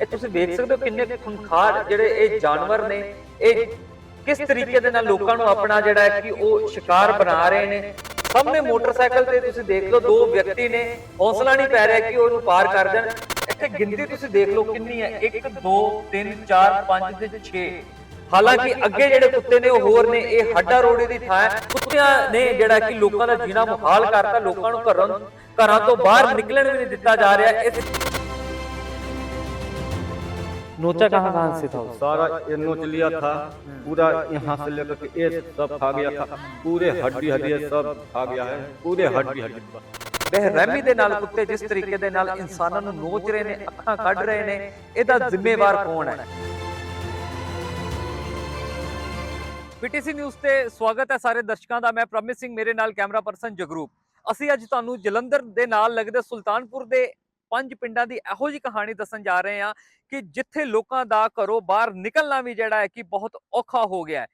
ਇਹ ਤੁਸੀਂ ਦੇਖ ਸਕਦੇ ਹੋ ਕਿੰਨੇ ਖੁੰਖਾਰ ਜਿਹੜੇ ਇਹ ਜਾਨਵਰ ਨੇ, ਇਹ ਕਿਸ ਤਰੀਕੇ ਦੇ ਨਾਲ ਲੋਕਾਂ ਨੂੰ ਆਪਣਾ ਜਿਹੜਾ ਹੈ ਕਿ ਉਹ ਸ਼ਿਕਾਰ ਬਣਾ ਰਹੇ ਨੇ। ਸਾਹਮਣੇ ਮੋਟਰਸਾਈਕਲ ਤੇ ਤੁਸੀਂ ਦੇਖ ਲਓ, ਦੋ ਵਿਅਕਤੀ ਨੇ, ਹੌਸਲਾ ਨਹੀਂ ਪੈ ਰਿਹਾ ਕਿ ਉਹਨੂੰ ਪਾਰ ਕਰ ਦੇਣ। ਇੱਥੇ ਗਿਣਤੀ ਤੁਸੀਂ ਦੇਖ ਲਓ ਕਿੰਨੀ ਹੈ 1 2 3 4 5 ਤੇ 6 ਹਾਲਾਂਕਿ ਅੱਗੇ ਜਿਹੜੇ ਕੁੱਤੇ ਨੇ, ਉਹ ਹੋਰ ਨੇ, ਇਹ ਹੱਡਾ ਰੋੜੇ ਦੀ ਥਾਂ ਕੁੱਤਿਆਂ ਨੇ ਜਿਹੜਾ ਕਿ ਲੋਕਾਂ ਦਾ ਜੀਣਾ ਮੁਹਾਲ ਕਰਤਾ, ਲੋਕਾਂ ਨੂੰ ਘਰੋਂ ਘਰਾਂ ਤੋਂ ਬਾਹਰ ਨਿਕਲਣ ਵੀ ਨਹੀਂ ਦਿੱਤਾ ਜਾ ਰਿਹਾ। ਇਸ नोचा कहाँ कहाँ से था सारा ये नोच लिया था पूरा यहाँ से लेकर के ये सब खा गया था पूरे हड्डी हड्डी सब खा गया है पूरे हड्डी हड्डी ਬੇਰਹਿਮੀ ਦੇ ਨਾਲ ਕੁੱਤੇ ਜਿਸ ਤਰੀਕੇ ਦੇ ਨਾਲ ਇਨਸਾਨਾਂ ਨੂੰ ਨੋਚ ਰਹੇ ਨੇ ਅੱਖਾਂ ਕੱਢ ਰਹੇ ਨੇ ਇਹਦਾ ਜ਼ਿੰਮੇਵਾਰ ਕੌਣ ਹੈ ਪੀਟੀਸੀ ਨਿਊਜ਼ ਤੇ ਸਵਾਗਤ ਹੈ ਸਾਰੇ ਦਰਸ਼ਕਾਂ ਦਾ ਮੈਂ ਪ੍ਰਮਿਤ ਸਿੰਘ ਮੇਰੇ ਨਾਲ ਕੈਮਰਾ ਪਰਸਨ ਜਗਰੂਪ ਅਸੀਂ ਅੱਜ ਤੁਹਾਨੂੰ ਜਲੰਧਰ ਦੇ ਨਾਲ ਲੱਗਦੇ ਸੁਲਤਾਨਪੁਰ ਦੇ ਪੰਜ ਪਿੰਡਾਂ ਦੀ ਇਹੋ ਜਿਹੀ ਕਹਾਣੀ ਦੱਸਣ ਜਾ ਰਹੇ ਹਾਂ ਕਿ ਜਿੱਥੇ ਲੋਕਾਂ ਦਾ ਘਰੋਂ ਬਾਹਰ ਨਿਕਲਣਾ ਵੀ ਜਿਹੜਾ ਹੈ ਕਿ ਬਹੁਤ ਔਖਾ ਹੋ ਗਿਆ ਹੈ।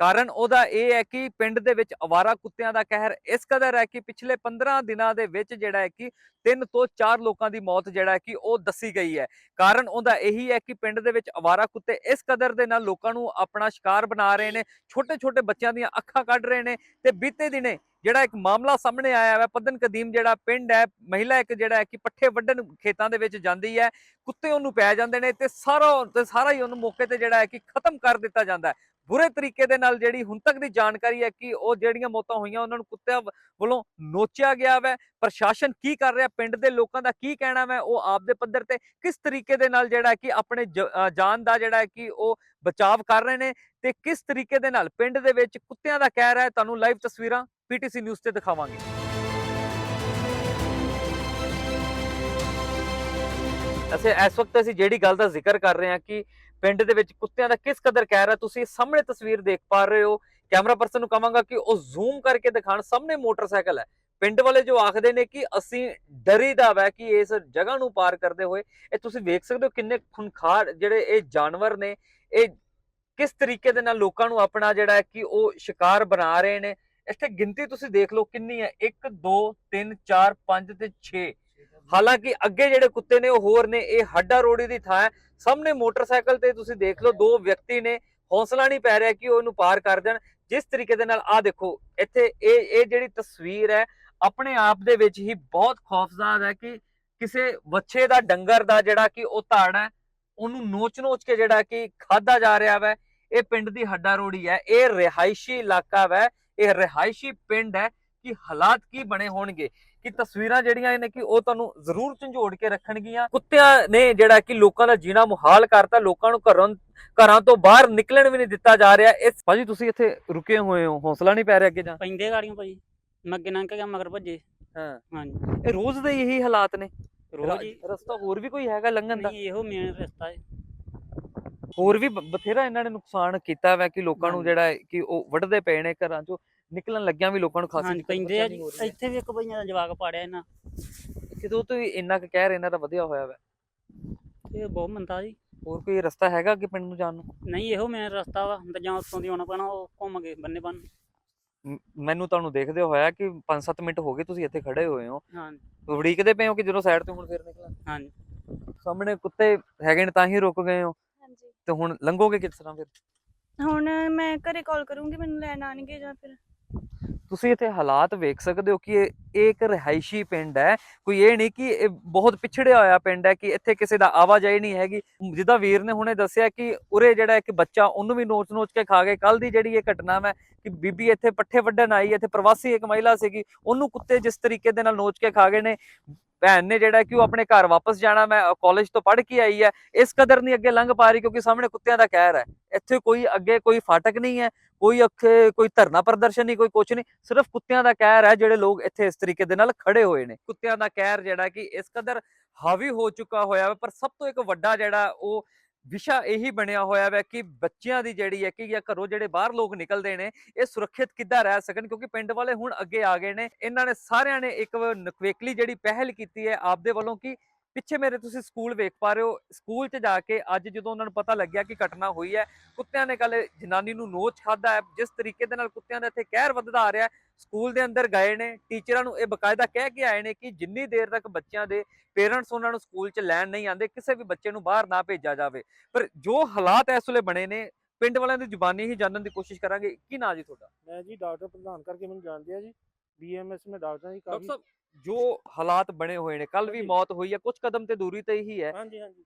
ਕਾਰਨ ਉਹਦਾ ਇਹ ਹੈ ਕਿ ਪਿੰਡ ਦੇ ਵਿੱਚ ਅਵਾਰਾ ਕੁੱਤਿਆਂ ਦਾ ਕਹਿਰ ਇਸ ਕਦਰ ਹੈ ਕਿ ਪਿਛਲੇ 15 ਦਿਨਾਂ ਦੇ ਵਿੱਚ ਜਿਹੜਾ ਹੈ ਕਿ ਤਿੰਨ ਤੋਂ ਚਾਰ ਲੋਕਾਂ ਦੀ ਮੌਤ ਜਿਹੜਾ ਹੈ ਕਿ ਉਹ ਦੱਸੀ ਗਈ ਹੈ। ਕਾਰਨ ਉਹਦਾ ਇਹੀ ਹੈ ਕਿ ਪਿੰਡ ਦੇ ਵਿੱਚ ਅਵਾਰਾ ਕੁੱਤੇ ਇਸ ਕਦਰ ਦੇ ਨਾਲ ਲੋਕਾਂ ਨੂੰ ਆਪਣਾ ਸ਼ਿਕਾਰ ਬਣਾ ਰਹੇ ਨੇ ਛੋਟੇ ਛੋਟੇ ਬੱਚਿਆਂ ਦੀਆਂ ਅੱਖਾਂ ਕੱਢ ਰਹੇ ਨੇ ਤੇ ਬੀਤੇ ਦਿਨੇ ਜਿਹੜਾ ਇੱਕ ਮਾਮਲਾ ਸਾਹਮਣੇ ਆਇਆ ਹੈ ਪਦਨ ਕਦੀਮ ਜਿਹੜਾ ਪਿੰਡ ਹੈ, ਮਹਿਲਾ ਇੱਕ ਜਿਹੜਾ ਹੈ ਕਿ ਪੱਠੇ ਵੱਢਣ ਖੇਤਾਂ ਦੇ ਵਿੱਚ ਜਾਂਦੀ ਹੈ, ਕੁੱਤੇ ਉਹਨੂੰ ਪੈ ਜਾਂਦੇ ਨੇ ਤੇ ਸਾਰਾ ਤੇ ਸਾਰਾ ਹੀ ਉਹਨੂੰ ਮੌਕੇ ਤੇ ਜਿਹੜਾ ਹੈ ਕਿ ਖਤਮ ਕਰ ਦਿੱਤਾ ਜਾਂਦਾ ਹੈ। ਬੁਰੇ ਤਰੀਕੇ ਦੇ ਨਾਲ ਜਿਹੜੀ ਹੁਣ ਤੱਕ ਦੀ ਜਾਣਕਾਰੀ ਹੈ ਕਿ ਉਹ ਜਿਹੜੀਆਂ ਮੌਤਾਂ ਹੋਈਆਂ, ਉਹਨਾਂ ਨੂੰ ਕੁੱਤਿਆਂ ਵੱਲੋਂ ਨੋਚਿਆ ਗਿਆ ਵੈ। ਪ੍ਰਸ਼ਾਸਨ ਕੀ ਕਰ ਰਿਹਾ, ਪਿੰਡ ਦੇ ਲੋਕਾਂ ਦਾ ਕੀ ਕਹਿਣਾ ਵੈ, ਉਹ ਆਪਦੇ ਪੱਧਰ ਤੇ ਕਿਸ ਤਰੀਕੇ ਦੇ ਨਾਲ ਜਿਹੜਾ ਕਿ ਆਪਣੇ ਜ- ਜਾਨ ਦਾ ਜਿਹੜਾ ਹੈ ਕਿ ਉਹ ਬਚਾਵ ਕਰ ਰਹੇ ਨੇ ਤੇ ਕਿਸ ਤਰੀਕੇ ਦੇ ਨਾਲ ਪਿੰਡ ਦੇ ਵਿੱਚ ਕੁੱਤਿਆਂ ਦਾ ਕਹਿਰ ਹੈ, ਤੁਹਾਨੂੰ ਲਾਈਵ ਤਸਵੀਰਾਂ ਪੀਟੀਸੀ ਨਿਊਜ਼ ਤੇ ਦਿਖਾਵਾਂਗੇ। ਅਸੀਂ ਇਸ ਵਕਤ ਅਸੀਂ ਜਿਹੜੀ ਗੱਲ ਦਾ ਜ਼ਿਕਰ ਕਰ ਰਹੇ ਹਾਂ ਕਿ ਪਿੰਡ ਦੇ ਵਿੱਚ ਕੁੱਤਿਆਂ ਦਾ ਕਿਸ ਕਦਰ ਕਹਿਰ ਹੈ ਤੁਸੀਂ ਸਾਹਮਣੇ ਤਸਵੀਰ ਦੇਖ ਪਾ ਰਹੇ ਹੋ। ਕੈਮਰਾ ਪਰਸਨ ਨੂੰ ਕਹਾਂਗਾ ਕਿ ਉਹ ਜ਼ੂਮ ਕਰਕੇ ਦਿਖਾਣ ਸਾਹਮਣੇ ਮੋਟਰਸਾਈਕਲ ਹੈ। ਪਿੰਡ ਵਾਲੇ ਜੋ ਆਖਦੇ ਨੇ ਕਿ ਅਸੀਂ ਡਰੀਦਾ ਵੈ ਕਿ ਇਸ ਜਗ੍ਹਾ ਨੂੰ ਪਾਰ ਕਰਦੇ ਹੋਏ, ਇਹ ਤੁਸੀਂ ਵੇਖ ਸਕਦੇ ਹੋ ਕਿੰਨੇ ਖੁਨਖਾਰ ਜਿਹੜੇ ਇਹ ਜਾਨਵਰ ਨੇ, ਇਹ ਕਿਸ ਤਰੀਕੇ ਦੇ ਨਾਲ ਲੋਕਾਂ ਨੂੰ ਆਪਣਾ ਜਿਹੜਾ ਹੈ ਕਿ ਉਹ ਸ਼ਿਕਾਰ ਬਣਾ ਰਹੇ ਨੇ ਇੱਥੇ ਗਿਣਤੀ ਤੁਸੀਂ ਦੇਖ ਲਓ ਕਿੰਨੀ ਹੈ। 1 2 3 4 5 ਤੇ 6 ਹਾਲਾਂਕਿ ਅੱਗੇ ਜਿਹੜੇ ਕੁੱਤੇ ਨੇ ਉਹ ਹੋਰ ਨੇ, ਇਹ ਹੱਡਾ ਰੋੜੀ ਦੀ ਥਾਂ ਹੈ। ਸਾਹਮਣੇ ਮੋਟਰਸਾਈਕਲ ਤੇ ਤੁਸੀਂ ਦੇਖ ਲਓ, ਦੋ ਵਿਅਕਤੀ ਨੇ, ਹੌਸਲਾ ਨਹੀਂ ਪੈ ਰਿਹਾ ਕਿ ਉਹ ਇਹਨੂੰ ਪਾਰ ਕਰ ਦੇਣ ਜਿਸ ਤਰੀਕੇ ਦੇ ਨਾਲ ਆ ਦੇਖੋ, ਇੱਥੇ ਇਹ ਇਹ ਜਿਹੜੀ ਤਸਵੀਰ ਹੈ, ਆਪਣੇ ਆਪ ਦੇ ਵਿੱਚ ਹੀ ਬਹੁਤ ਖੌਫਜ਼ਾਦ ਹੈ ਕਿ ਕਿਸੇ ਵੱਛੇ ਦਾ, ਡੰਗਰ ਦਾ ਜਿਹੜਾ ਕਿ ਉਹ ਧੜ ਹੈ, ਉਹਨੂੰ ਨੋਚ-ਨੋਚ ਕੇ ਜਿਹੜਾ ਕਿ ਖਾਦਾ ਜਾ ਰਿਹਾ ਵੈ। ਇਹ ਪਿੰਡ ਦੀ ਹੱਡਾ ਰੋੜੀ ਹੈ। ਇਹ ਰਿਹਾਇਸ਼ੀ ਇਲਾਕਾ ਵੈ। ਇਹ ਰਿਹਾਇਸ਼ੀ ਪਿੰਡ ਹੈ ਕਿ ਹਾਲਾਤ ਕੀ ਬਣੇ ਹੋਣਗੇ ਕਿ ਤਸਵੀਰਾਂ ਜਿਹੜੀਆਂ ਇਹਨੇ ਕਿ ਉਹ ਤੁਹਾਨੂੰ ਜ਼ਰੂਰ ਝੰਜੋੜ ਕੇ ਰੱਖਣਗੀਆਂ। ਕੁੱਤਿਆਂ ਨੇ ਜਿਹੜਾ ਕਿ ਲੋਕਾਂ ਦਾ ਜੀਣਾ ਮੁਹਾਲ ਕਰਤਾ ਲੋਕਾਂ ਨੂੰ ਘਰੋਂ ਘਰਾਂ ਤੋਂ ਬਾਹਰ ਨਿਕਲਣ ਵੀ ਨਹੀਂ ਦਿੱਤਾ ਜਾ ਰਿਹਾ। ਇਸ ਭਾਜੀ ਤੁਸੀਂ ਇੱਥੇ ਰੁਕੇ ਹੋਏ ਹੋ ਹੌਸਲਾ ਨਹੀਂ ਪੈ ਰਿਹਾ ਅੱਗੇ ਜਾ? ਪੈਂਦੇ ਗਾੜੀਆਂ ਭਾਜੀ। ਮੈਂ ਅੱਗੇ ਲੰਘ ਗਿਆ ਮਗਰ ਭੱਜੇ। ਹਾਂ। ਹਾਂਜੀ। ਇਹ ਰੋਜ਼ ਦੇ ਇਹੀ ਹਾਲਾਤ ਨੇ? ਰੋਜ਼ ਰਸਤਾ ਹੋਰ ਵੀ ਕੋਈ ਹੈਗਾ ਲੰਘਣ ਦਾ? ਨਹੀਂ ਇਹੋ ਮੇਨ ਰਸਤਾ ਹੈ। ਹੋਰ ਵੀ ਬਥੇਰਾ ਇਹਨਾਂ ਨੇ ਨੁਕਸਾਨ ਕੀਤਾ ਵੈ ਕਿ ਲੋਕਾਂ ਨੂੰ। ਜਿਹੜਾ ਕਿ ਉਹ ਵੱਢਦੇ ਪਏ ਨੇ ਘਰਾਂ ਚੋਂ ਨਿਕਲਣ ਲੱਗਿਆਂ ਵੀ ਲੋਕਾਂ ਨੂੰ ਖਾਸੀ ਪੈਂਦੇ ਆ। ਇੱਥੇ ਵੀ ਇੱਕ ਭਈਆਂ ਦਾ ਜਵਾਕ ਪਾੜਿਆ ਇਹਨਾਂ। ਕਿਦੋਂ ਤੋਂ ਇੰਨਾ ਕੁ ਕਹਿ ਰਹੇ ਇਹਨਾਂ ਦਾ ਵਧੀਆ ਹੋਇਆ ਵੈ। ਇਹ ਬਹੁਤ ਮੰਦਾ ਜੀ। ਹੋਰ ਕੋਈ ਰਸਤਾ ਹੈਗਾ ਅੱਗੇ ਪਿੰਡ ਨੂੰ ਜਾਣ ਨੂੰ? ਨਹੀਂ ਇਹੋ ਮੇਨ ਰਸਤਾ ਵਾ। ਜਾਂ ਉੱਥੋਂ ਦੀ ਆਉਣਾ ਪੈਣਾ ਉਹ ਘੁੰਮ ਕੇ ਬੰਨੇ। ਬੰਨ ਮੈਨੂੰ ਤੁਹਾਨੂੰ ਦੇਖਦੇ ਹੋਇਆ ਕਿ 5-7 ਮਿੰਟ ਹੋ ਗਏ ਤੁਸੀਂ ਇੱਥੇ ਖੜੇ ਹੋਏ ਹੋ। ਹਾਂਜੀ। ਉਡੀਕਦੇ ਪਏ ਹੋ ਕਿ ਜਦੋਂ ਸਾਈਡ ਤੋਂ ਹੁਣ ਫੇਰ ਨਿਕਲਾਂ ਹਾਂਜੀ। ਸਾਹਮਣੇ ਕੁੱਤੇ ਹੈਗੇ ਨੇ ਤਾਂ ਹੀ ਰੁਕ ਗਏ ਹੋ। ਤੇ ਹੁਣ ਲੰਘੋਗੇ ਕਿਸ ਤਰ੍ਹਾਂ ਫਿਰ? ਹੁਣ ਮੈਂ ਘਰੇ ਕਾਲ ਕਰੂੰਗੀ, ਮੈਨੂੰ ਲੈਣ ਆਣਗੇ ਜਾਂ ਫਿਰ। ਤੁਸੀਂ ਇੱਥੇ ਹਾਲਾਤ ਵੇਖ ਸਕਦੇ ਹੋ ਕਿ ਇਹ ਇੱਕ ਰਿਹਾਇਸ਼ੀ ਪਿੰਡ ਹੈ। ਕੋਈ ਇਹ ਨਹੀਂ ਕਿ ਇਹ ਬਹੁਤ ਪਿਛੜਿਆ ਹੋਇਆ ਪਿੰਡ ਹੈ ਕਿ ਇੱਥੇ ਕਿਸੇ ਦਾ ਆਵਾਜਾਈ ਨਹੀਂ ਹੈਗੀ। ਜਿੱਦਾਂ ਵੀਰ ਨੇ ਹੁਣੇ ਦੱਸਿਆ ਕਿ ਉਰੇ ਜਿਹੜਾ ਇੱਕ ਬੱਚਾ, ਉਹਨੂੰ ਵੀ ਨੋਚ-ਨੋਚ ਕੇ ਖਾ ਗਏ। ਕੱਲ ਦੀ ਜਿਹੜੀ ਇਹ ਘਟਨਾ ਹੈ ਕਿ ਬੀਬੀ ਇੱਥੇ ਪੱਠੇ ਵੱਢਣ ਆਈ, ਇੱਥੇ ਪ੍ਰਵਾਸੀ ਇੱਕ ਮਹਿਲਾ ਸੀਗੀ, ਉਹਨੂੰ ਕੁੱਤੇ ਜਿਸ ਤਰੀਕੇ ਦੇ ਨਾਲ ਨੋਚ ਕੇ ਖਾ ਗਏ ਨੇ। ਭੈਣ ਨੇ ਜਿਹੜਾ ਕਿ ਉਹ ਆਪਣੇ ਘਰ ਵਾਪਸ ਜਾਣਾ, ਮੈਂ ਕਾਲਜ ਤੋਂ ਪੜ੍ਹ ਕੇ ਆਈ ਹੈ। ਇਸ ਕਦਰ ਨਹੀਂ ਅੱਗੇ ਲੰਘ ਪਾ ਰਹੀ ਕਿਉਂਕਿ ਸਾਹਮਣੇ ਕੁੱਤਿਆਂ ਦਾ ਕਹਿਰ ਹੈ। ਇੱਥੇ ਕੋਈ ਅੱਗੇ ਕੋਈ ਫਾਟਕ ਨਹੀਂ ਹੈ। ਕੋਈ ਉੱਥੇ ਕੋਈ ਧਰਨਾ ਪ੍ਰਦਰਸ਼ਨ ਨਹੀਂ, ਕੋਈ ਕੁਛ ਨਹੀਂ, ਸਿਰਫ ਕੁੱਤਿਆਂ ਦਾ ਕਹਿਰ ਹੈ ਜਿਹੜੇ ਲੋਕ ਇੱਥੇ ਇਸ ਤਰੀਕੇ ਦੇ ਨਾਲ ਖੜੇ ਹੋਏ ਨੇ। ਕੁੱਤਿਆਂ ਦਾ ਕਹਿਰ ਜਿਹੜਾ ਕਿ ਇਸ ਕਦਰ ਹਾਵੀ ਹੋ ਚੁੱਕਾ ਹੋਇਆ ਹੈ ਪਰ ਸਭ ਤੋਂ ਇੱਕ ਵੱਡਾ ਜਿਹੜਾ ਉਹ ਵਿਸ਼ਾ ਇਹੀ ਬਣਿਆ ਹੋਇਆ ਹੈ ਕਿ ਬੱਚਿਆਂ ਦੀ ਜਿਹੜੀ ਹੈ ਕਿ ਜਾਂ ਘਰੋਂ ਜਿਹੜੇ ਬਾਹਰ ਲੋਕ ਨਿਕਲਦੇ ਨੇ, ਇਹ ਸੁਰੱਖਿਅਤ ਕਿੱਦਾਂ ਰਹਿ ਸਕਣ? ਕਿਉਂਕਿ ਪਿੰਡ ਵਾਲੇ ਹੁਣ ਅੱਗੇ ਆ ਗਏ ਨੇ। ਇਹਨਾਂ ਨੇ ਸਾਰਿਆਂ ਨੇ ਇੱਕ ਨਕਵੇਕਲੀ ਜਿਹੜੀ ਪਹਿਲ ਕੀਤੀ ਹੈ ਆਪਦੇ ਵੱਲੋਂ ਕਿ ਪਿੱਛੇ ਮੇਰੇ ਤੁਸੀਂ ਸਕੂਲ ਵੇਖ ਪਾ ਰਹੇ ਹੋ, ਸਕੂਲ 'ਚ ਜਾ ਕੇ ਅੱਜ ਜਦੋਂ ਉਹਨਾਂ ਨੂੰ ਪਤਾ ਲੱਗਿਆ ਕਿ ਘਟਨਾ ਹੋਈ ਹੈ, ਕੁੱਤਿਆਂ ਨੇ ਕੱਲ ਜਨਾਨੀ ਨੂੰ ਨੋਚ ਖਾਦਾ ਹੈ, ਜਿਸ ਤਰੀਕੇ ਦੇ ਨਾਲ ਕੁੱਤਿਆਂ ਦਾ ਇੱਥੇ ਕਹਿਰ ਵੱਧਦਾ ਆ ਰਿਹਾ ਸਕੂਲ ਦੇ ਅੰਦਰ ਗਏ ਨੇ, ਟੀਚਰਾਂ ਨੂੰ ਇਹ ਬਕਾਇਦਾ ਕਹਿ ਕੇ ਆਏ ਨੇ ਕਿ ਜਿੰਨੀ ਦੇਰ ਤੱਕ ਬੱਚਿਆਂ ਦੇ ਪੇਰੈਂਟਸ ਉਹਨਾਂ ਨੂੰ ਸਕੂਲ 'ਚ ਲੈਣ ਨਹੀਂ ਆਉਂਦੇ, ਕਿਸੇ ਵੀ ਬੱਚੇ ਨੂੰ ਬਾਹਰ ਨਾ ਭੇਜਿਆ ਜਾਵੇ। ਪਰ ਜੋ ਹਾਲਾਤ ਇਸ ਵੇਲੇ ਬਣੇ ਨੇ, ਪਿੰਡ ਵਾਲਿਆਂ ਦੀ ਜ਼ੁਬਾਨੀ ਹੀ ਜਾਣਨ ਦੀ ਕੋਸ਼ਿਸ਼ ਕਰਾਂਗੇ। ਕੀ ਨਾਂ ਜੀ ਤੁਹਾਡਾ? ਮੈਂ ਜੀ ਡਾਕਟਰ ਪ੍ਰਧਾਨ ਕਰਕੇ ਮੈਨੂੰ ਜਾਣਦੇ ਆ ਜੀ। ਬੀਐਮਐਸ में डॉक्टर जी ਡਾਕਟਰ काफी ਸਾਹਿਬ ਜੋ ਹਾਲਾਤ ਬਣੇ ਹੋਏ ਨੇ ਕੱਲ ਵੀ ਹਾਂਜੀ। ਮੌਤ ਹੋਈ ਹੈ ਕੁਝ ਕਦਮ ਤੇ ਦੂਰੀ ਤੇ ਹੀ ਹੈ ਹਾਂਜੀ ਹਾਂਜੀ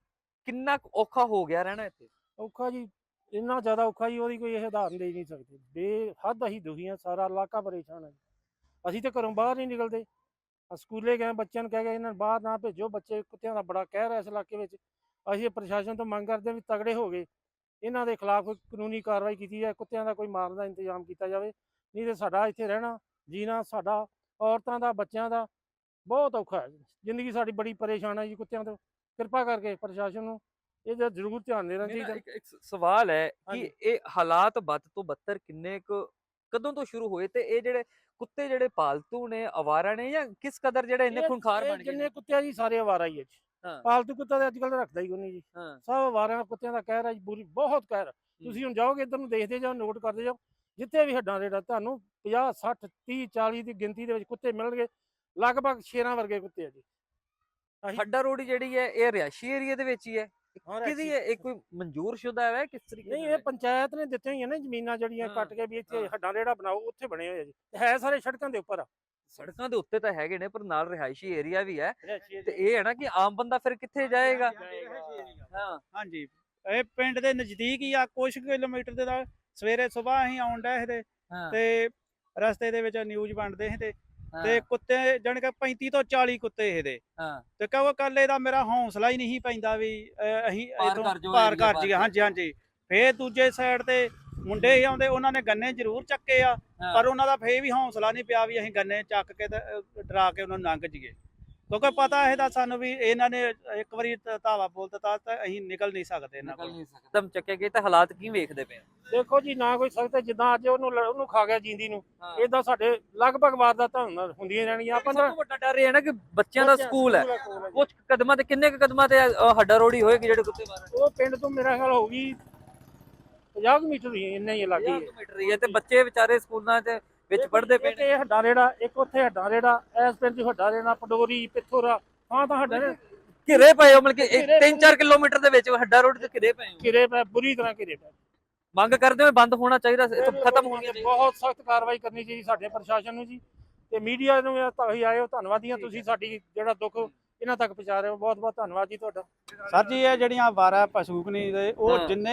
ਕਿੰਨਾ ਕੁ ਔਖਾ ਹੋ ਗਿਆ ਰਹਿਣਾ ਇੱਥੇ ਔਖਾ ਜੀ ਇੰਨਾ ਜ਼ਿਆਦਾ ਔਖਾ ਜੀ ਉਹਦੀ ਕੋਈ ਇਹ ਉਦਾਹਰਨ ਦੇ ਨਹੀਂ ਸਕਦੇ ਬੇਹੱਦ ਅਸੀਂ ਦੁਖੀ ਹਾਂ ਸਾਰਾ ਇਲਾਕਾ ਪਰੇਸ਼ਾਨ ਹੈ ਅਸੀਂ ਤਾਂ ਘਰੋਂ ਬਾਹਰ ਨਹੀਂ ਨਿਕਲਦੇ ਆ ਸਕੂਲੇ ਗਏ ਬੱਚਿਆਂ ਨੂੰ ਕਹਿ ਗਏ ਇਹਨਾਂ ਨੂੰ ਬਾਹਰ ਨਾ ਭੇਜੋ ਬੱਚੇ ਕੁੱਤਿਆਂ ਦਾ ਬੜਾ ਕਹਿਰ ਹੈ ਇਸ ਇਲਾਕੇ ਵਿੱਚ ਅਸੀਂ ਪ੍ਰਸ਼ਾਸਨ ਤੋਂ ਮੰਗ ਕਰਦੇ ਹਾਂ ਵੀ ਤਗੜੇ ਹੋ ਗਏ ਇਹਨਾਂ ਦੇ ਖਿਲਾਫ ਕੋਈ ਕਾਨੂੰਨੀ ਕਾਰਵਾਈ ਕੀਤੀ ਜਾਏ ਕੁੱਤਿਆਂ ਦਾ ਕੋਈ ਮਾਰਨ ਦਾ ਇੰਤਜ਼ਾਮ ਕੀਤਾ ਜਾਵੇ ਨਹੀਂ ਤੇ ਸਾਡਾ ਇੱਥੇ ਰਹਿਣਾ ਜੀਣਾ ਸਾਡਾ ਔਰਤਾਂ ਦਾ ਬੱਚਿਆਂ ਦਾ ਬਹੁਤ ਔਖਾ ਹੈ ਜ਼ਿੰਦਗੀ ਸਾਡੀ ਬੜੀ ਪਰੇਸ਼ਾਨ ਹੈ ਜੀ ਕੁੱਤਿਆਂ ਤੋਂ ਕਿਰਪਾ ਕਰਕੇ ਪ੍ਰਸ਼ਾਸਨ ਨੂੰ ਇਹਦਾ ਜ਼ਰੂਰ ਧਿਆਨ ਦੇਣਾ ਚਾਹੀਦਾ ਇੱਕ ਸਵਾਲ ਹੈ ਕਿ। ਇਹ ਹਾਲਾਤ ਵੱਧ ਤੋਂ ਬੱਤਰ ਕਿੰਨੇ ਕੁ ਕਦੋਂ ਤੋਂ ਸ਼ੁਰੂ ਹੋਏ ਤੇ ਇਹ ਜਿਹੜੇ ਕੁੱਤੇ ਜਿਹੜੇ ਪਾਲਤੂ ਨੇ ਅਵਾਰਾ ਨੇ ਜਾਂ ਕਿਸ ਕਦਰ ਜਿਹੜੇ ਇੰਨੇ ਇਹ ਬਣ ਗਏ ਜਿੰਨੇ ਨੇ? ਕੁੱਤੇ ਆ ਜੀ ਸਾਰੇ ਅਵਾਰਾ ਹੀ ਹੈ ਜੀ। ਪਾਲਤੂ ਕੁੱਤਾ ਤਾਂ ਅੱਜ ਕੱਲ੍ਹ ਰੱਖਦਾ ਹੀ ਕੋਈ ਨਹੀਂ ਜੀ ਸਭ ਅਵਾਰਿਆਂ ਕੁੱਤਿਆਂ ਦਾ ਕਹਿਰ ਹੈ ਜੀ ਬੁਰੀ ਬਹੁਤ ਕਹਿਰ। ਤੁਸੀਂ ਹੁਣ ਜਾਓਗੇ ਇੱਧਰ ਨੂੰ ਦੇਖਦੇ ਜਾਓ ਨੋਟ ਕਰਦੇ ਜਾਓ ਜਿੱਥੇ ਵੀ ਹੱਡਾਂ ਰੇੜਾ ਤੁਹਾਨੂੰ 50 60 30 40 ਦੀ ਗਿਣਤੀ ਦੇ ਵਿੱਚ ਕੁੱਤੇ ਮਿਲਣਗੇ ਲਗਭਗ ਸ਼ੇਰਾਂ ਵਰਗੇ ਕੁੱਤੇ ਆ ਜੀ। ਹੱਡਾ ਰੋੜੀ ਜਿਹੜੀ ਹੈ ਇਹ ਰਿਹਾਇਸ਼ੀ ਏਰੀਆ ਦੇ ਵਿੱਚ ਹੀ ਹੈ। ਕਿਹਦੀ ਹੈ ਇਹ ਕੋਈ ਮਨਜ਼ੂਰ ਸ਼ੁਦਾ ਹੈ ਕਿਸ ਤਰੀਕੇ ਨਹੀਂ ਨਾਲ ਇਹ? ਪੰਚਾਇਤ ਨੇ ਦਿੱਤੀਆਂ ਹੋਈਆਂ ਨੇ ਜ਼ਮੀਨਾਂ ਜਿਹੜੀਆਂ ਕੱਟ ਕੇ ਵੀ ਇੱਥੇ। ਹੱਡਾਂ ਰੇੜਾ ਬਣਾਓ ਉੱਥੇ ਬਣੇ ਹੋਏ ਆ ਜੀ। ਹੈ ਸਾਰੇ ਸੜਕਾਂ ਦੇ ਉੱਪਰ ਆ। ਸੜਕਾਂ ਦੇ ਉੱਤੇ ਤਾਂ ਹੈਗੇ ਨੇ ਪਰ ਨਾਲ ਰਿਹਾਇਸ਼ੀ ਏਰੀਆ ਵੀ ਹੈ। ਤੇ ਇਹ ਹੈ ਨਾ ਕਿ ਆਮ ਬੰਦਾ ਫਿਰ ਕਿੱਥੇ ਜਾਏਗਾ? ਹਾਂ। ਹਾਂਜੀ ਇਹ ਪਿੰਡ ਦੇ ਨਜ਼ਦੀਕ ਹੀ ਆ ਕੁਝ ਕਿਲੋਮੀਟਰ ਦੇ ਦਾ ਸਵੇਰੇ ਸਵੇਰ ਅਸੀਂ ਆਉਣ ਡਏ ਤੇ ਤੇ ਰਸਤੇ ਦੇ ਵਿੱਚ ਨਿਊਜ਼ ਬਣਦੇ ਸੀ ਤੇ ਕੁੱਤੇ ਜਾਣੀ ਕਿ 35 ਤੋਂ 40 ਕੁੱਤੇ ਇਹਦੇ। ਹਾਂ। ਤੇ ਕਹੋ ਕੱਲ ਇਹਦਾ ਮੇਰਾ ਹੌਸਲਾ ਹੀ ਨਹੀਂ ਪੈਂਦਾ ਵੀ ਅਸੀਂ ਇੱਥੋਂ ਪਾਰ ਕਰ ਕਰ ਹਾਂਜੀ ਹਾਂਜੀ। ਫੇਰ ਦੂਜੇ ਸਾਈਡ ਤੇ ਮੁੰਡੇ ਹੀ ਆਉਂਦੇ ਉਹਨਾਂ ਨੇ ਗੰਨੇ ਜ਼ਰੂਰ ਚੱਕੇ ਆ। ਪਰ ਉਹਨਾਂ ਦਾ ਫੇਰ ਵੀ ਹੌਸਲਾ ਨਹੀਂ ਪਿਆ ਵੀ ਅਸੀਂ ਗੰਨੇ ਚੱਕ ਕੇ ਤੇ ਡਰਾ ਕੇ ਉਹਨਾਂ ਨੂੰ ਲੰਘ ਜੀਏ ਕਿਉਂਕਿ ਪਤਾ ਇਹਦਾ ਸਾਨੂੰ ਵੀ ਇਹਨਾਂ ਨੇ ਇੱਕ ਵਾਰੀ ਧਾਵਾ ਬੋਲ ਦਿੱਤਾ ਤਾਂ ਅਸੀਂ ਨਿਕਲ ਨਹੀਂ ਸਕਦੇ ਇਹਨਾਂ ਨਿਕਲ ਕੋਲ। ਨਹੀਂ ਸਕਦਾ। ਦਮ ਚੱਕੇ ਗਏ ਤਾਂ ਹਾਲਾਤ ਕੀ ਵੇਖਦੇ ਪਏ? ਦੇਖੋ ਜੀ ਨਾ ਕੋਈ ਸਖਤ ਜਿੱਦਾਂ ਅੱਜ ਉਹਨੂੰ ਉਹਨੂੰ ਖਾ ਗਿਆ ਜਿੰਦੀ ਨੂੰ। ਇਦਾਂ ਸਾਡੇ ਲਗਭਗ ਵਾਰਦਾਤਾਂ ਹੁੰਦੀਆਂ- ਹੁੰਦੀਆਂ ਰਹਿਣਗੀਆਂ। ਆਪਾਂ ਤੋਂ ਵੱਡਾ ਡਰ ਇਹ ਹੈ ਨਾ ਕਿ ਬੱਚਿਆਂ ਦਾ ਸਕੂਲ ਹੈ। ਕੁਝ ਕਦਮਾਂ ਤੇ ਕਿੰਨੇ ਕੁ ਕਦਮਾਂ ਤੇ ਹੱਡਾ ਰੋੜੀ ਹੋਏਗੀ ਜਿਹੜੇ ਕੁੱਤੇ ਮਾਰਨ ਉਹ ਪਿੰਡ ਤੋਂ ਮੇਰਾ ਖਿਆਲ ਹੋਊਗੀ 50 ਕੁ ਮੀਟਰ ਹੀ ਇੰਨਾ ਹੀ ਲੱਗੀ 50 ਕਿਲੋਮੀਟਰ ਹੀ ਹੈ ਤੇ ਬੱਚੇ ਵਿਚਾਰੇ ਸਕੂਲਾਂ ਦੇ ਵਿੱਚ ਪੜ੍ਹਦੇ ਪਏ ਨੇ। ਇਹ ਹੱਡਾ ਰੇੜਾ ਇੱਕ ਉੱਥੇ ਹੱਡਾ ਰੇੜਾ ਇਸ ਪਿੰਡ 'ਚ ਹੱਡਾ ਰੇੜਾ ਪਡੋਰੀ ਪਿੱਥੋਰਾ ਹਾਂ ਤਾਂ ਹੱਡਾ ਘਿਰੇ ਪਏ ਹੋ ਮਤਲਬ ਕਿ ਘਿਰੇ 3-4 ਕਿਲੋਮੀਟਰ ਦੇ ਵਿੱਚ ਹੱਡਾ ਰੋਡ ਤੇ ਘਿਰੇ ਪਏ ਹੋ। ਕਿਰੇ ਪੈ ਬੁਰੀ ਤਰ੍ਹਾਂ ਕਿਰੇ ਪੈ ਮੰਗ ਕਰਦੇ ਹੋ ਬੰਦ ਹੋਣਾ ਚਾਹੀਦਾ ਤੋਂ ਖਤਮ ਹੋਣੀ ਚਾਹੀਦੀ ਬਹੁਤ ਸਖਤ ਕਾਰਵਾਈ ਕਰਨੀ ਚਾਹੀਦੀ ਸਾਡੇ ਪ੍ਰਸ਼ਾਸਨ ਨੂੰ ਜੀ। ਤੇ ਮੀਡੀਆ ਨੂੰ ਆਏ ਹੋ ਧੰਨਵਾਦੀਆਂ ਤੁਸੀਂ ਸਾਡੀ ਜਿਹੜਾ ਦੁੱਖ ਇਹਨਾਂ ਤੱਕ ਪਹੁੰਚਾ ਰਹੇ ਹੋ ਬਹੁਤ ਬਹੁਤ ਧੰਨਵਾਦ ਜੀ ਤੁਹਾਡਾ। ਸਰ ਜੀ ਇਹ ਜਿਹੜੀਆਂ ਵਾਰਾ ਪਸ਼ੂਕਨੀ ਦੇ ਉਹ। ਜਿੰਨੇ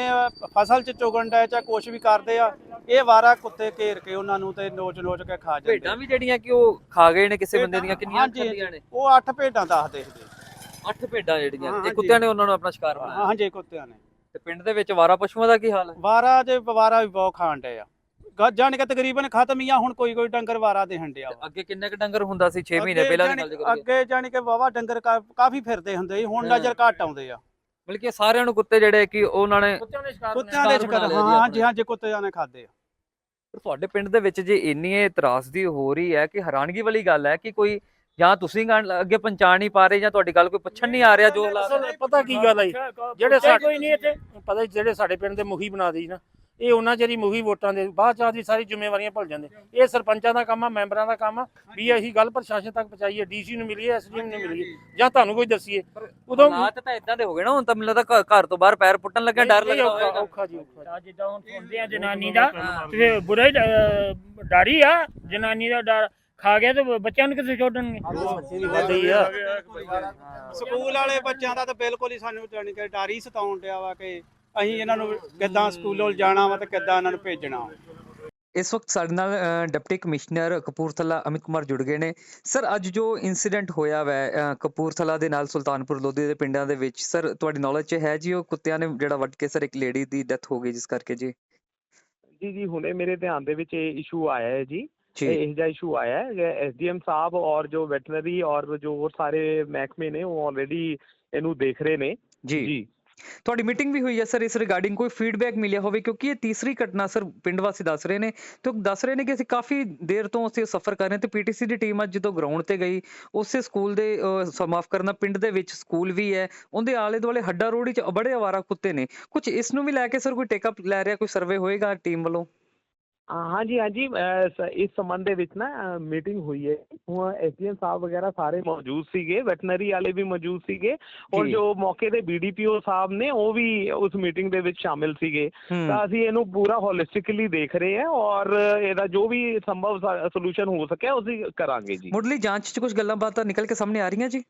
ਫਸਲ ਚ ਚੁਗਣ ਡਏ ਚਾਹੇ ਕੁਛ ਵੀ ਕਰਦੇ ਆ ਇਹ ਵਾਰਾ ਕੁੱਤੇ ਘੇਰ ਕੇ ਉਹਨਾਂ ਨੂੰ ਤੇ ਨੋਚ ਨੋਚ ਕੇ ਖਾ ਜਾਂਦੇ। ਭੇਡਾਂ ਵੀ ਜਿਹੜੀਆਂ ਕਿ ਉਹ ਖਾ ਗਏ ਨੇ ਕਿਸੇ ਬੰਦੇ ਦੀਆਂ ਕਿੰਨੀਆਂ ਖਾਧੀਆਂ ਨੇ? ਉਹ ਅੱਠ ਭੇਡਾਂ ਦੱਸਦੇ 8 ਭੇਡਾਂ ਜਿਹੜੀਆਂ ਤੇ। ਕੁੱਤਿਆਂ ਨੇ ਉਹਨਾਂ ਨੂੰ ਆਪਣਾ ਸ਼ਿਕਾਰ ਬਣਾਇਆ। ਹਾਂਜੀ ਕੁੱਤਿਆਂ ਨੇ। ਤੇ ਪਿੰਡ ਦੇ ਵਿੱਚ ਵਾਰਾ ਪਸ਼ੂਆਂ ਦਾ ਕੀ ਹਾਲ ਹੈ? ਵਾਰਾ ਤੇ ਵਾਰਾ ਵੀ ਬਹੁਤ ਖਾਣ ਡਏ ਆ। ਗ- ਜਾਣੀ ਕਿ ਤਕਰੀਬਨ ਖਤਮ ਹੀ ਆ ਹੁਣ ਕੋਈ ਕੋਈ ਡੰਗਰ ਵਾਰਾ ਦੇ ਹੰਡਿਆ ਵਾ। ਅੱਗੇ ਕਿੰਨੇ ਕ ਡੰਗਰ ਹੁੰਦਾ ਸੀ? 6 ਮਹੀਨੇ ਪਹਿਲਾਂ ਦੀ ਗੱਲ ਜਾਣੀ- ਕਰੀਏ। ਅੱਗੇ ਜਾਣੀ ਕਿ ਵਾਵਾ ਡੰਗਰ ਕਾ- ਕਾਫੀ ਫਿਰਦੇ ਹੁੰਦੇ ਸੀ ਹੁਣ ਹਾਂ। ਨਜ਼ਰ ਘੱਟ ਆਉਂਦੇ ਆ। ਮਤਲਬ ਕਿ ਸਾਰਿਆਂ ਨੂੰ ਕੁੱਤੇ ਜਿਹੜੇ ਕਿ ਉਹਨਾਂ ਨੇ ਕੁੱਤਿਆਂ ਦੇ ਸ਼ਿਕਾਰ ਕੁੱਤਿਆਂ ਸ਼ਿਕਾਰ ਦੇ ਬਣਾ ਸ਼ਿਕਾਰ ਲਿਆ ਜੀ ਹਾਂ ਆਪਣੇ। ਹਾਂਜੀ ਕੁੱਤਿਆਂ ਨੇ ਖਾਦੇ ਆ। ਪਰ ਤੁਹਾਡੇ ਪਿੰਡ ਦੇ ਵਿੱਚ ਜੇ ਇੰਨੀ ਇਹ ਤਰਾਸਦੀ ਹੋ ਰਹੀ ਹੈ ਕਿ ਹੈਰਾਨਗੀ ਵਾਲੀ ਗੱਲ ਹੈ ਕਿ ਕੋਈ ਜਾਂ ਤੁਸੀਂ ਗਾਣ- ਅੱਗੇ ਪਹੁੰਚਾ ਨਹੀਂ ਪਾ ਰਹੇ ਜਾਂ ਤੁਹਾਡੀ ਗੱਲ ਕੋਈ ਪੁੱਛਣ ਨਹੀਂ ਆ ਰਿਹਾ ਜੋ ਹਾਲਾਤ ਪਤਾ ਕੀ ਗੱਲ ਹੈ ਜਿਹੜੇ ਸਾਡੇ ਕੋਈ ਨਹੀਂ ਇੱਥੇ। ਪਤਾ ਜਿਹੜੇ ਸਾਡੇ ਪਿੰਡ ਦੇ ਮੁਖੀ ਬਣਾ ਦੇ ਜੀ ਨਾ ਇਹ ਉਹਨਾਂ ਜਿਹੜੀ ਮੁਖੀ ਵੋਟਾਂ ਦੇ ਬਾਅਦ ਚ ਆਦੀ ਸਾਰੀ ਜ਼ਿੰਮੇਵਾਰੀਆਂ ਭੁੱਲ ਜਾਂਦੇ। ਇਹ ਸਰਪੰਚਾਂ ਦਾ ਕੰਮ ਆ ਮੈਂਬਰਾਂ ਦਾ ਕੰਮ ਆ ਵੀ ਅਸੀਂ ਗੱਲ ਪ੍ਰਸ਼ਾਸਨ ਤੱਕ ਪਹੁੰਚਾਈਏ ਡੀਸੀ ਨੂੰ ਮਿਲੀਏ ਐਸਡੀਐਮ ਨੂੰ ਮਿਲੀਏ ਜਾਂ ਤੁਹਾਨੂੰ ਕੋਈ ਦੱਸੀਏ। ਉਦੋਂ ਹਾਲਾਤ ਤਾਂ ਇਦਾਂ ਦੇ ਹੋ ਗਏ ਨਾ ਹੁਣ ਤਾਂ ਮੈਨੂੰ ਲੱਗਦਾ ਘਰ ਤੋਂ ਬਾਹਰ ਪੈਰ ਪੁੱਟਣ ਲੱਗਿਆ ਡਰ ਲੱਗਦਾ ਔਖਾ- ਹੋਵੇਗਾ। ਔਖਾ ਜੀ ਔਖਾ। ਜਿੱਦਾਂ ਹੁਣ ਸੁਣਦੇ ਆ ਜਨਾਨੀ ਦਾ। ਤੇ ਬੁਰਾ ਹੀ ਡਰ ਹੀ ਆ ਜਨਾਨੀ ਦਾ ਡਰ। ਖਾ ਗਿਆ ਤੇ ਬੱਚਿਆਂ ਨੂੰ ਕਿੱਥੇ ਛੋੜਨਗੇ? ਬੱਚੇ ਦੀ ਵੱਧ ਹੀ ਆ। ਸਕੂਲ ਵਾਲੇ ਬੱਚਿਆਂ ਦਾ ਤਾਂ ਬਿਲਕੁਲ ਹੀ ਸਾਨੂੰ ਜਾਣੀ ਕਿ ਡਰ ਹੀ ਸਤਾਉਣ ਡਿਆ ਵਾ ਕਿ ਅਸੀਂ ਇਹਨਾਂ ਨੂੰ ਕਿੱਦਾਂ ਸਕੂਲੋਂ ਜਾਣਾ ਵਾ ਤੇ ਕਿੱਦਾਂ ਇਹਨਾਂ ਨੂੰ ਭੇਜਣਾ ਵਾ। ਇਸ ਵਕਤ ਸਾਡੇ ਨਾਲ ਡਿਪਟੀ ਕਮਿਸ਼ਨਰ ਕਪੂਰਥਲਾ ਅਮਿਤ ਕੁਮਾਰ ਜੁੜ ਗਏ ਨੇ। ਸਰ ਅੱਜ ਜੋ ਇਨਸੀਡੈਂਟ ਹੋਇਆ ਵੈ ਕਪੂਰਥਲਾ ਦੇ ਨਾਲ ਸੁਲਤਾਨਪੁਰ ਲੋਧੀ ਦੇ ਪਿੰਡਾਂ ਦੇ ਵਿੱਚ ਸਰ ਤੁਹਾਡੀ ਨੌਲੇਜ 'ਚ ਹੈ ਜੀ ਉਹ ਕੁੱਤਿਆਂ ਨੇ ਜਿਹੜਾ ਵੱਢ ਕੇ ਸਰ ਇੱਕ ਲੇਡੀ ਦੀ ਡੈਥ ਹੋ ਗਈ ਜਿਸ ਕਰਕੇ ਜੀ? ਜੀ ਜੀ ਹੁਣੇ ਮੇਰੇ ਧਿਆਨ ਦੇ ਵਿੱਚ ਇਹ ਇਸ਼ੂ ਆਇਆ ਹੈ ਜੀ। ਇਹ ਜਿਹਾ ਇਸ਼ੂ ਆਇਆ ਹੈ। ਐਸਡੀਐਮ ਸਾਹਿਬ ਔਰ ਜੋ ਵੈਟਰਨਰੀ ਔਰ ਜੋ ਹੋਰ ਸਾਰੇ ਮਹਿਕਮੇ ਨੇ ਉਹ ਆਲਰੇਡੀ ਇਹਨੂੰ ਦੇਖ ਰਹੇ ਨੇ। ਜੀ। ਜੀ। ਤੁਹਾਡੀ ਮੀਟਿੰਗ ਵੀ ਹੋਈ ਹੈ ਸਰ, ਇਸ ਰਿਗਾਰਡਿੰਗ ਕੋਈ ਫੀਡਬੈਕ ਮਿਲਿਆ ਹੋਵੇ? ਕਿਉਂਕਿ ਇਹ ਤੀਸਰੀ ਘਟਨਾ ਸਰ, ਪਿੰਡ ਵਾਸੀ ਦੱਸ ਰਹੇ ਨੇ। ਤੇ ਦੱਸ ਰਹੇ ਨੇ ਕਿ ਅਸੀਂ ਕਾਫੀ ਦੇਰ ਤੋਂ ਅਸੀਂ ਸਫਰ ਕਰ ਰਹੇ ਤੇ ਪੀਟੀਸੀ ਦੀ ਟੀਮ ਅੱਜ ਜਦੋਂ ਗਰਾਊਂਡ ਤੇ ਗਈ, ਉਸੇ ਸਕੂਲ ਦੇ ਸਮਾਫ ਕਰਨਾ, ਪਿੰਡ ਦੇ ਵਿੱਚ ਸਕੂਲ ਵੀ ਹੈ। ਉਹਦੇ ਆਲੇ ਦੁਆਲੇ ਹੱਡਾ ਰੋੜੀ ਚ ਬੜੇ ਆਵਾਰਾ ਕੁੱਤੇ ਨੇ। ਕੁਝ ਇਸ ਨੂੰ ਵੀ ਲੈ ਕੇ ਸਰ ਕੋਈ ਟੇਕਅਪ ਲੈ ਰਿਹਾ, ਕੋਈ ਸਰਵੇ ਹੋਏਗਾ ਟੀਮ ਵੱਲੋਂ? ਹਾਂਜੀ ਹਾਂਜੀ ਇਸ ਸੰਬੰਧ ਦੇ ਵਿੱਚ ਨਾ ਮੀਟਿੰਗ ਹੋਈ ਹੈ। ਹੁਣ ਐਸਡੀਐਮ ਸਾਹਿਬ ਵਗੈਰਾ ਸਾਰੇ ਮੌਜੂਦ ਸੀਗੇ ਵੈਟਨਰੀ ਵਾਲੇ ਵੀ ਮੌਜੂਦ ਸੀਗੇ। ਔਰ ਜੀ। ਮੌਕੇ ਦੇ ਬੀਡੀਪੀਓ ਸਾਹਿਬ ਨੇ ਉਹ ਵੀ ਉਸ ਮੀਟਿੰਗ ਦੇ ਵਿੱਚ ਸ਼ਾਮਿਲ ਸੀਗੇ। ਤਾਂ ਅਸੀਂ ਇਹਨੂੰ ਪੂਰਾ ਹੋਲਿਸਟਿਕਲੀ ਦੇਖ ਰਹੇ ਹਾਂ ਔਰ ਇਹਦਾ ਜੋ ਵੀ ਸੰਭਵ ਸੋਲੂਸ਼ਨ ਹੋ ਸਕਿਆ ਅਸੀਂ ਕਰਾਂਗੇ ਜੀ। ਮੁੱਢਲੀ ਜਾਂਚ ਚ ਕੁਝ ਗੱਲਾਂ ਬਾਤਾਂ ਨਿਕਲ ਕੇ ਸਾਹਮਣੇ ਆ ਰਹੀਆਂ ਜੀ?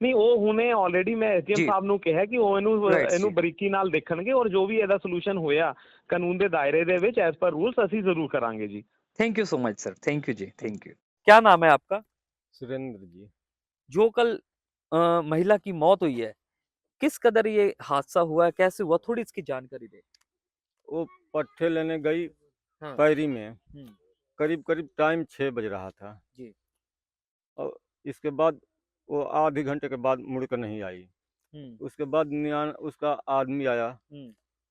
ਨਹੀਂ ਉਹ ਹੁਣੇ ਆਲਰੇਡੀ ਮੈਂ ਜੀ। ਐਸਡੀਐਮ ਸਾਹਿਬ ਨੂੰ ਕਿਹਾ ਕਿ ਉਹ ਇਹਨੂੰ Right, ਇਹਨੂੰ ਜੀ। ਬਰੀਕੀ ਨਾਲ ਦੇਖਣਗੇ ਔਰ ਜੋ ਵੀ ਇਹਦਾ ਸੋਲੂਸ਼ਨ ਹੋਇਆ ਕਾਨੂੰਨ ਦੇ ਦਾਇਰੇ ਦੇ ਵਿੱਚ ਐਸ ਪਰ ਰੂਲਸ ਅਸੀਂ ਜ਼ਰੂਰ ਕਰਾਂਗੇ ਜੀ thank you so much sir thank you ji thank you क्या नाम है आपका सुरेंद्र जी जो कल अ, महिला की मौत हुई है किस कदर ये हादसा हुआ है कैसे हुआ थोड़ी इसकी जानकारी दे वो पट्टे लेने गई हाँ। पैरी में हम्म। करीब करीब टाइम छः बज रहा था जी। और इसके बाद वो आधे घंटे के बाद मुड़ कर नहीं आई। उसके बाद न्यान उसका आदमी आया।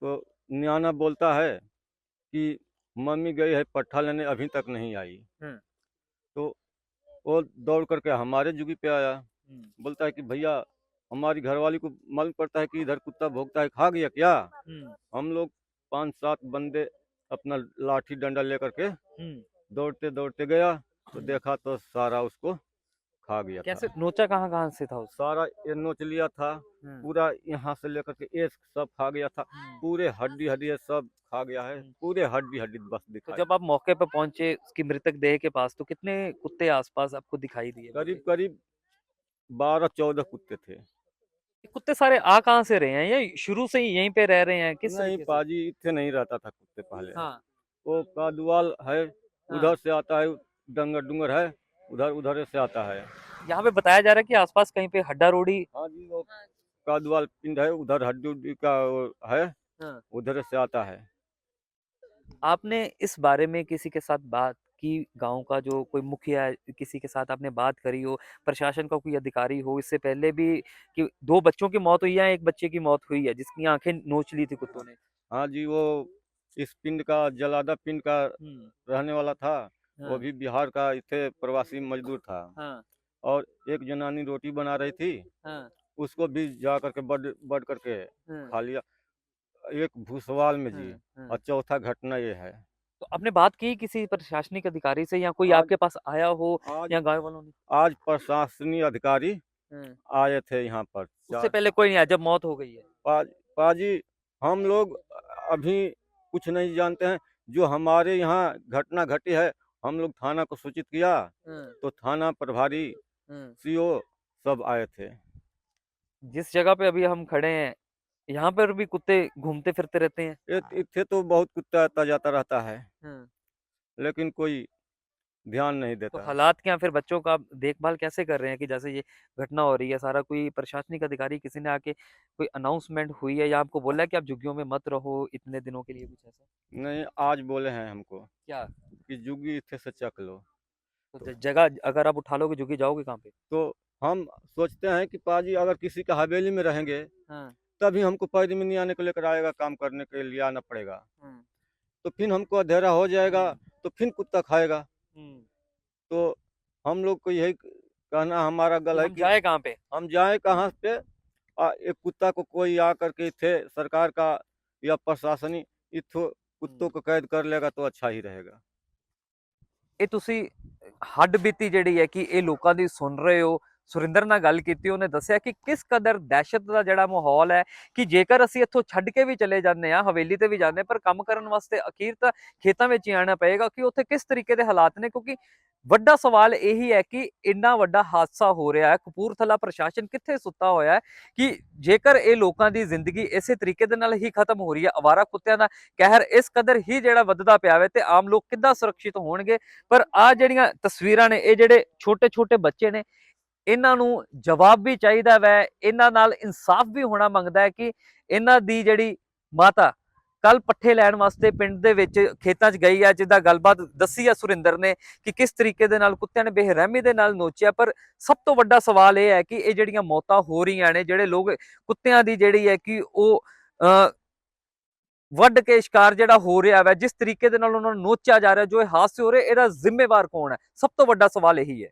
तो न्याना बोलता है कि मम्मी गई है पट्ठा लेने अभी तक नहीं आई। तो वो दौड़ करके हमारे जुगी पे आया। बोलता है कि भैया हमारी घरवाली को मालूम पड़ता है कि इधर कुत्ता भोगता है खा गया क्या? हम लोग पाँच सात बंदे अपना लाठी डंडा लेकर के दौड़ते दौड़ते गया। तो देखा तो सारा उसको खा गया कैसे? था नोचा कहाँ कहाँ से था सारा ये नोच लिया था पूरा यहाँ से लेकर के ये सब खा गया था। पूरे हड्डी हड्डी सब खा गया है। हम्म। पूरे हड्डी हड्डी बस तो जब आप मौके पर पहुँचे उसकी मृतक देह के पास तो कितने कुत्ते आसपास आपको दिखाई दिए करीब करीब बारह चौदह कुत्ते थे। कुत्ते सारे आ कहाँ से रहे हैं? या शुरू से ही यहीं पे रह रहे हैं? किस नहीं पाजी इतने नहीं रहता था कुत्ते पहले। हाँ। वो कादुआल है हाँ। उधर से आता है डंगर डुंगर है उधर उधर से आता है। यहाँ पे बताया जा रहा है कि आसपास कहीं पे हड्डा रोड़ी हाँ जी वो पिंड है उधर हड्डी का है हाँ। उधर से आता है। आपने इस बारे में किसी के साथ बात की? गाँव का जो कोई मुखिया किसी के साथ आपने बात करी हो? प्रशासन का कोई अधिकारी हो? इससे पहले भी कि दो बच्चों की मौत हुई है एक बच्चे की मौत हुई है? जिसकी आँखें नोच ली थी कुत्तों ने। हाँ जी वो इस पिंड का जलादा पिंड का रहने वाला था। वो हाँ, भी बिहार का इथे प्रवासी मजदूर था। हाँ। और एक जनानी रोटी बना रही थी हाँ। उसको भी जा करके बढ़ बढ़ करके हाँ, खा लिया। एक भूसवाल में जी। हाँ, हाँ। और चौथा घटना ये है। तो आपने बात की किसी प्रशासनिक अधिकारी से या कोई आज- आपके पास आया हो आज या गाँव वालों ने? आज प्रशासनिक अधिकारी हाँ, आए थे यहाँ पर। उससे पहले कोई नहीं आया जब मौत हो गई है। पा, पाजी हम लोग अभी कुछ नहीं जानते हैं। जो हमारे यहाँ घटना घटी है हम लोग थाना को सूचित किया हाँ, तो थाना प्रभारी हाँ। सीओ सब आए थे। जिस जगह पे अभी हम खड़े हैं यहाँ पर भी कुत्ते घूमते फिरते रहते हैं। इतने तो बहुत कुत्ता आता जाता रहता है। हाँ, लेकिन कोई ध्यान नहीं देता तो देता। हालात क्या फिर बच्चों का आप देखभाल कैसे कर रहे हैं कि जैसे ये घटना हो रही है सारा कोई प्रशासनिक अधिकारी किसी ने आके कोई अनाउंसमेंट हुई है या आपको बोला है कि आप झुग्गियों में मत रहो इतने दिनों के लिए कुछ ऐसा? नहीं आज बोले हैं हमको क्या? कि जुगी इथे से चक लो। तो ज- जगह अगर आप उठा लोगे झुग्गी जाओगे कहाँ पे? तो हम सोचते हैं कि पाजी अगर किसी का हवेली में रहेंगे हाँ। तभी हमको पैरी में नहीं आने को लेकर आएगा काम करने के लिए आना पड़ेगा। हाँ, तो फिर हमको अंधेरा हो जाएगा तो फिर कुत्ता खाएगा। तो हम लोग को यही कहना हमारा तो गल है हम कि जाए कहाँ पे हम जाए कहाँ पे आ, एक कुत्ता को कोई आ करके इथे सरकार का या प्रशासनिक इथो कुत्तों को कैद कर लेगा तो अच्छा ही रहेगा ਇਹ ਤੁਸੀਂ ਹੱਡ ਬੀਤੀ ਜਿਹੜੀ ਹੈ ਕਿ ਇਹ ਲੋਕਾਂ ਦੀ ਸੁਣ ਰਹੇ ਹੋ ਸੁਰਿੰਦਰ ਨਾਲ ਗੱਲ ਕੀਤੀ ਉਹਨੇ ਦੱਸਿਆ ਕਿ ਕਿਸ ਕਦਰ ਦਹਿਸ਼ਤ ਦਾ ਜਿਹੜਾ ਮਾਹੌਲ ਹੈ ਕਿ ਜੇਕਰ ਅਸੀਂ ਇੱਥੋਂ ਛੱਡ ਕੇ ਵੀ ਚਲੇ ਜਾਂਦੇ ਆ ਹਵੇਲੀ ਤੇ ਵੀ ਜਾਂਦੇ ਹਾਂ, ਪਰ ਕੰਮ ਕਰਨ ਵਾਸਤੇ ਅਖੀਰ ਤਾਂ ਖੇਤਾਂ ਵਿੱਚ ਹੀ ਆਣਾ ਪਏਗਾ ਕਿ ਉੱਥੇ ਕਿਸ ਤਰੀਕੇ ਦੇ ਹਾਲਾਤ ਨੇ ਕਿਉਂਕਿ ਵੱਡਾ ਸਵਾਲ ਇਹੀ ਹੈ ਕਿ ਇੰਨਾ ਵੱਡਾ ਹਾਦਸਾ ਹੋ ਰਿਹਾ ਹੈ ਕਪੂਰਥਲਾ ਪ੍ਰਸ਼ਾਸਨ ਕਿੱਥੇ ਸੁੱਤਾ ਹੋਇਆ ਹੈ ਕਿ ਜੇਕਰ ਇਹ ਲੋਕਾਂ ਦੀ ਜ਼ਿੰਦਗੀ ਇਸੇ ਤਰੀਕੇ ਦੇ ਨਾਲ ਹੀ ਖਤਮ ਹੋ ਰਹੀ ਹੈ ਅਵਾਰਾ ਕੁੱਤਿਆਂ ਦਾ ਕਹਿਰ ਇਸ ਕਦਰ ਹੀ ਜਿਹੜਾ ਵੱਧਦਾ ਪਿਆ ਹੈ ਤੇ ਆਮ ਲੋਕ ਕਿੱਦਾਂ ਸੁਰੱਖਿਅਤ ਹੋਣਗੇ ਪਰ ਆ ਜਿਹੜੀਆਂ ਤਸਵੀਰਾਂ ਨੇ ਇਹ ਜਿਹੜੇ ਛੋਟੇ ਛੋਟੇ ਬੱਚੇ ਨੇ ਇਹਨਾਂ ਨੂੰ ਜਵਾਬ ਵੀ ਚਾਹੀਦਾ ਵੈ, ਇਹਨਾਂ ਨਾਲ ਇਨਸਾਫ ਵੀ ਹੋਣਾ ਮੰਗਦਾ ਹੈ ਕਿ ਇਹਨਾਂ ਦੀ ਜਿਹੜੀ ਮਾਤਾ ਕੱਲ ਪੱਠੇ ਲੈਣ ਵਾਸਤੇ ਪਿੰਡ ਦੇ ਵਿੱਚ ਖੇਤਾਂ 'ਚ ਗਈ ਆ, ਜਿੱਦਾਂ ਗੱਲਬਾਤ ਦੱਸੀ ਆ ਸੁਰਿੰਦਰ ਨੇ ਕਿ ਕਿਸ ਤਰੀਕੇ ਦੇ ਨਾਲ ਕੁੱਤਿਆਂ ਨੇ ਬੇਰਹਿਮੀ ਦੇ ਨਾਲ ਨੋਚਿਆ, ਪਰ ਸਭ ਤੋਂ ਵੱਡਾ ਸਵਾਲ ਇਹ ਹੈ ਕਿ ਇਹ ਜਿਹੜੀਆਂ ਮੌਤਾਂ ਹੋ ਰਹੀਆਂ ਨੇ, ਜਿਹੜੇ ਲੋਕ ਕੁੱਤਿਆਂ ਦੀ ਜਿਹੜੀ ਹੈ ਕਿ ਉਹ, ਅ, ਵੱਢ ਕੇ ਸ਼ਿਕਾਰ ਜਿਹੜਾ ਹੋ ਰਿਹਾ ਹੈ ਜਿਸ ਤਰੀਕੇ ਦੇ ਨਾਲ ਉਹਨਾਂ ਨੂੰ ਨੋਚਿਆ ਜਾ ਰਿਹਾ, ਜੋ ਇਹ ਹਾਦਸੇ ਹੋ ਰਹੇ, ਇਹਦਾ ਜ਼ਿੰਮੇਵਾਰ ਕੌਣ ਹੈ? ਸਭ ਤੋਂ ਵੱਡਾ ਸਵਾਲ ਇਹੀ ਹੈ।